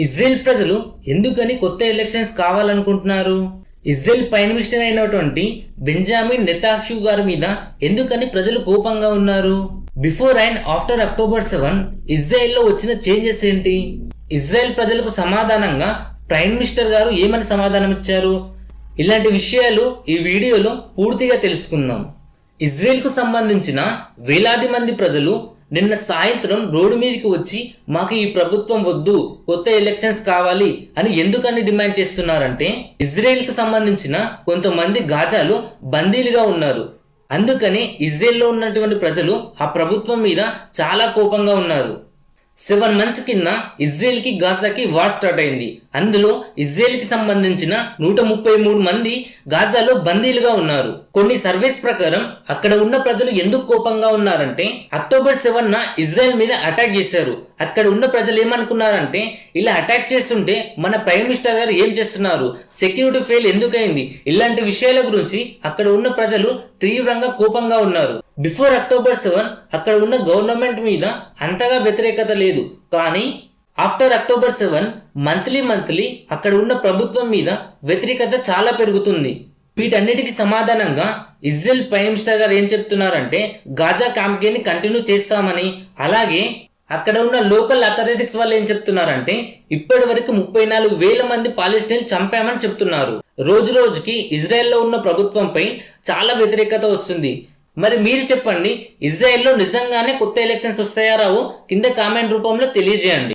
Israel ప్రజలు ఎందుకని కొత్త ఎలక్షన్స్ కావాలనుకుంటున్నారు? ఇజ్రాయెల్ ప్రైమ్ మినిస్టర్ అయినటువంటి బెంజామిన్ నెతాక్షు గారి మీద ఎందుకని ప్రజలు కోపంగా ఉన్నారు? Before and after October seven ఇజ్రాయెల్లో వచ్చిన చేంజెస్ ఏంటి? ఇజ్రాయెల్ ప్రజలకు సమాధానంగా ప్రైమ్ మినిస్టర్ గారు ఏమని సమాధానం ఇచ్చారు ఇలాంటి విషయాలు ఈ వీడియోలో పూర్తిగా తెలుసుకుందాం. ఇజ్రాయెల్కు సంబంధించిన వేలాది మంది ప్రజలు నిన్న సాయంత్రం రోడ్డు మీదకి వచ్చి మాకు ఈ ప్రభుత్వం వద్దు కొత్త ఎలక్షన్స్ కావాలి అని ఎందుకని డిమాండ్ చేస్తున్నారంటే ఇజ్రాయెల్కి సంబంధించిన కొంతమంది గాజాలు బందీలుగా ఉన్నారు. అందుకని ఇజ్రాయెల్లో ఉన్నటువంటి ప్రజలు ఆ ప్రభుత్వం మీద చాలా కోపంగా ఉన్నారు. సెవెన్ మంత్స్ కింద ఇజ్రాయెల్కి గాజాకి వార్ స్టార్ట్ అయింది. అందులో ఇజ్రాయెల్కి సంబంధించిన నూట ముప్పై మూడు మంది గాజాలో బందీలుగా ఉన్నారు. కొన్ని సర్వేస్ ప్రకారం అక్కడ ఉన్న ప్రజలు ఎందుకు కోపంగా ఉన్నారంటే అక్టోబర్ సెవెన్ న ఇజ్రాయెల్ మీద అటాక్ చేశారు. అక్కడ ఉన్న ప్రజలు ఏమనుకున్నారంటే ఇలా అటాక్ చేస్తుంటే మన ప్రైమ్ మినిస్టర్ గారు ఏం చేస్తున్నారు? సెక్యూరిటీ ఫెయిల్ ఎందుకైంది? ఇలాంటి విషయాల గురించి అక్కడ ఉన్న ప్రజలు తీవ్రంగా కోపంగా ఉన్నారు. బిఫోర్ అక్టోబర్ సెవెన్ అక్కడ ఉన్న గవర్నమెంట్ మీద అంతగా వ్యతిరేకత లేదు. లేదు. కానీ after October seven monthly monthly అక్కడ ఉన్న ప్రభుత్వం మీద వ్యతిరేకత చాలా పెరుగుతుంది. వీటన్నిటికీ సమాధానంగా ఇజ్రాయెల్ ప్రైమ్ మినిస్టర్ గారు ఏం చెప్తున్నారంటే గాజా క్యాంపెయిన్ కంటిన్యూ చేస్తామని. అలాగే అక్కడ ఉన్న లోకల్ అథారిటీస్ వాళ్ళు ఏం చెప్తున్నారంటే ఇప్పటి వరకు ముప్పై నాలుగు వేల మంది పాలెస్టైన్ చంపామని చెప్తున్నారు. రోజు రోజుకి ఇజ్రాయెల్లో ఉన్న ప్రభుత్వంపై చాలా వ్యతిరేకత వస్తుంది. మరి మీరు చెప్పండి ఇజ్రాయెల్లో నిజంగానే కొత్త ఎలక్షన్స్ వస్తాయా రావు? కింద కామెంట్ రూపంలో తెలియజేయండి.